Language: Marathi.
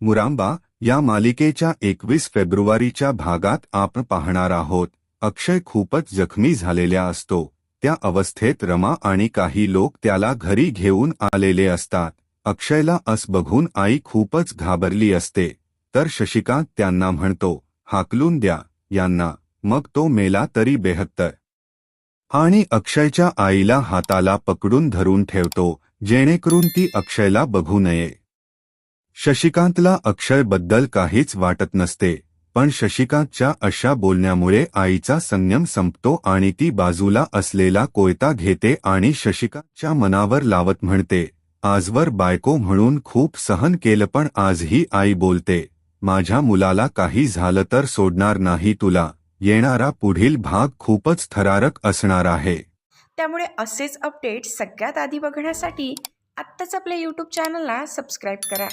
मुरांबा या मालिकेच्या एकवीस फेब्रुवारीच्या भागात आपण पाहणार आहोत. अक्षय खूपच जखमी झालेल्या असतो. त्या अवस्थेत रमा आणि काही लोक त्याला घरी घेऊन आलेले असतात. अक्षयला अस बघून आई खूपच घाबरली असते. तर शशिकांत त्यांना म्हणतो हाकलून द्या यांना. मग तो मेला तरी बेहत्तर. आणि अक्षयच्या आईला हाताला पकडून धरून ठेवतो जेणेकरून ती अक्षयला बघू नये. शशिकांतला अक्षयबद्दल काहीच वाटत नसते पण शशिकांतच्या अशा बोलण्यामुळे आईचा संयम संपतो आणि ती बाजूला असलेला कोयता घेते आणि शशिकांतच्या मनावर लावत म्हणते आजवर बायको म्हणून खूप सहन केलं पण आजही आई बोलते माझ्या मुलाला काही झालं तर सोडणार नाही तुला येणारा पुढील भाग खूपच थरारक असणार आहे. त्यामुळे असेच अपडेट सगळ्यात आधी बघण्यासाठी आत्ताच आपल्या यूट्यूब चॅनलला सबस्क्राईब करा.